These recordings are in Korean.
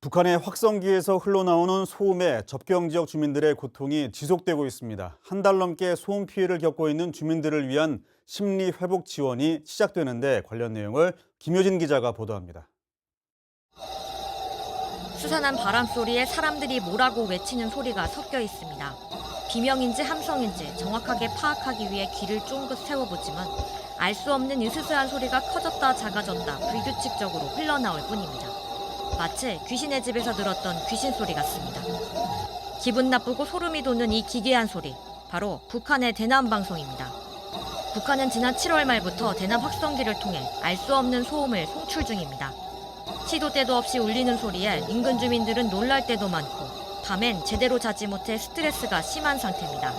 북한의 확성기에서 흘러나오는 소음에 접경 지역 주민들의 고통이 지속되고 있습니다. 한 달 넘게 소음 피해를 겪고 있는 주민들을 위한 심리 회복 지원이 시작되는데 관련 내용을 김효진 기자가 보도합니다. 수산한 바람 소리에 사람들이 뭐라고 외치는 소리가 섞여 있습니다. 비명인지 함성인지 정확하게 파악하기 위해 귀를 쫑긋 세워보지만 알 수 없는 으스스한 소리가 커졌다 작아졌다 불규칙적으로 흘러나올 뿐입니다. 마치 귀신의 집에서 들었던 귀신 소리 같습니다. 기분 나쁘고 소름이 돋는 이 기괴한 소리, 바로 북한의 대남 방송입니다. 북한은 지난 7월 말부터 대남 확성기를 통해 알 수 없는 소음을 송출 중입니다. 시도 때도 없이 울리는 소리에 인근 주민들은 놀랄 때도 많고 밤엔 제대로 자지 못해 스트레스가 심한 상태입니다.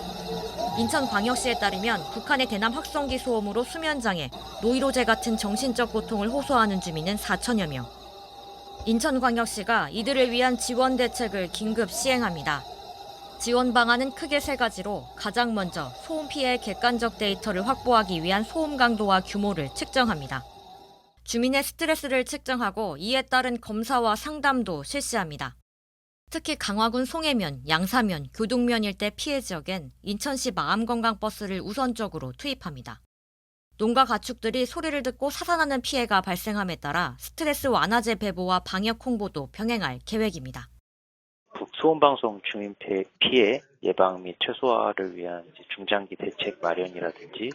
인천광역시에 따르면 북한의 대남 확성기 소음으로 수면장애, 노이로제 같은 정신적 고통을 호소하는 주민은 4천여 명. 인천광역시가 이들을 위한 지원 대책을 긴급 시행합니다. 지원 방안은 크게 세 가지로 가장 먼저 소음 피해의 객관적 데이터를 확보하기 위한 소음 강도와 규모를 측정합니다. 주민의 스트레스를 측정하고 이에 따른 검사와 상담도 실시합니다. 특히 강화군 송해면, 양사면, 교동면 일대 피해 지역엔 인천시 마음건강버스를 우선적으로 투입합니다. 농가 가축들이 소리를 듣고 사산하는 피해가 발생함에 따라 스트레스 완화제 배보와 방역 홍보도 병행할 계획입니다. 북소음방송 주민 피- 피해 예방 및 최소화를 위한 중장기 대책 마련이라든지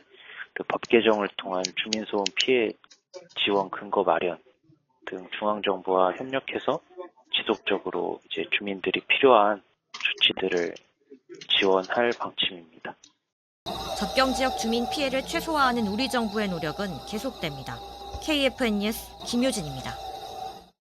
그법 개정을 통한 주민소음 피해 지원 근거 마련 등 중앙정부와 협력해서 지속적으로 이제 주민들이 필요한 조치들을 지원할 방침입니다. 접경 지역 주민 피해를 최소화하는 우리 정부의 노력은 계속됩니다. KFN 뉴스 김효진입니다.